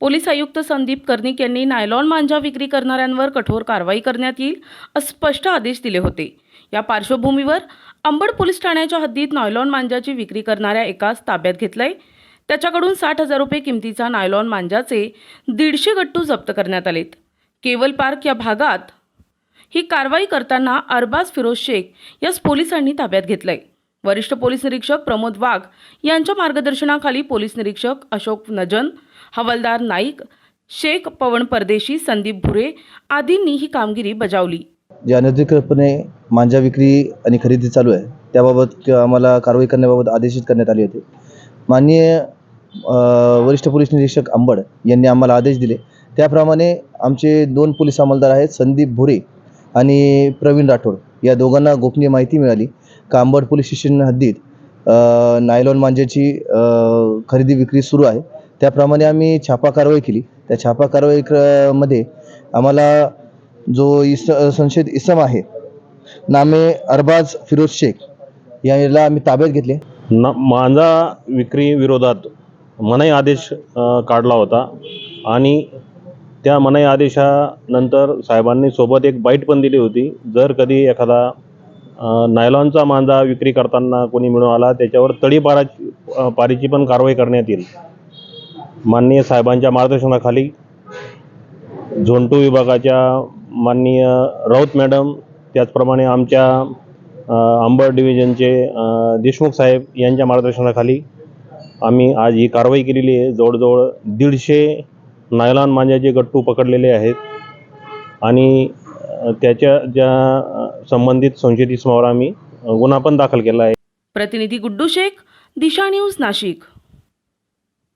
Police आयुक्त संदीप कर्णिक यांनी nylon मांजा विक्री करणाऱ्यांवर कठोर कारवाई करण्यात येईल असे स्पष्ट आदेश दिले होते. या पार्श्वभूमीवर अंबड पोलीस ठाण्याच्या हद्दीत नायलॉन मांजाची विक्री करणाऱ्या एकास ताब्यात घेतलंय. त्याच्याकडून साठ हजार रुपये किमतीचा नायलॉन मांजाचे दीडशे गट्टू जप्त करण्यात आलेत. केवल पार्क या भागात ही कारवाई करताना अरबाज फिरोज शेख यास पोलिसांनी ताब्यात घेतलंय. वरिष्ठ पोलीस निरीक्षक प्रमोद वाघ यांच्या मार्गदर्शनाखाली पोलीस निरीक्षक अशोक नजन हवालदार नाईक शेख पवन परदेशी संदीप भुरे आदींनी ही कामगिरी बजावली. जे अनधिकृतपणे मांजा विक्री आणि खरेदी चालू आहे त्याबाबत आम्हाला कारवाई करण्याबाबत आदेशित करण्यात आले होते. माननीय वरिष्ठ पोलीस निरीक्षक अंबड यांनी आम्हाला आदेश दिले. त्याप्रमाणे आमचे दोन पोलीस अंमलदार आहेत संदीप भुरे आणि प्रवीण राठोड. या दोघांना गोपनीय माहिती मिळाली. कांबड पोलीस स्टेशन हद्दीत नायलॉन मांजेची खरेदी विक्री सुरू आहे. त्याप्रमाणे आम्ही छापा कारवाई केली. त्या छापा कारवाई क- मध्ये आम्हाला जो इस संशयित इसम आहे नामे अरबाज फिरोज शेख याला आम्ही ताब्यात घेतले. न मांजा विक्री विरोधात मनाई आदेश काढला होता आणि त्या मनाई आदेशानंतर साहेबांनी सोबत एक बाईट पण दिली होती. जर कधी एखादा नायलॉनचा मांजा विक्री करताना कोणी मिळून आला त्याच्यावर तडीपाराची पारीची पण कारवाई करण्यात येईल. माननीय साहेबांच्या मार्गदर्शनाखाली झोंटू विभागाच्या माननीय राऊत मॅडम त्याचप्रमाणे आमच्या अ, अंबड डिव्हिजनचे देशमुख साहेब यांच्या मार्गदर्शनाखाली आम्ही आज ही कारवाई केलेली आहे. जवळजवळ दीडशे नायलॉन मांजाचे गट्टू पकडलेले आहेत. आणि त्याच्या ज्या संबंधित संशयित इसमावर आम्ही गुन्हा पण दाखल केला आहे. प्रतिनिधी गुड्डू शेख दिशा न्यूज नाशिक.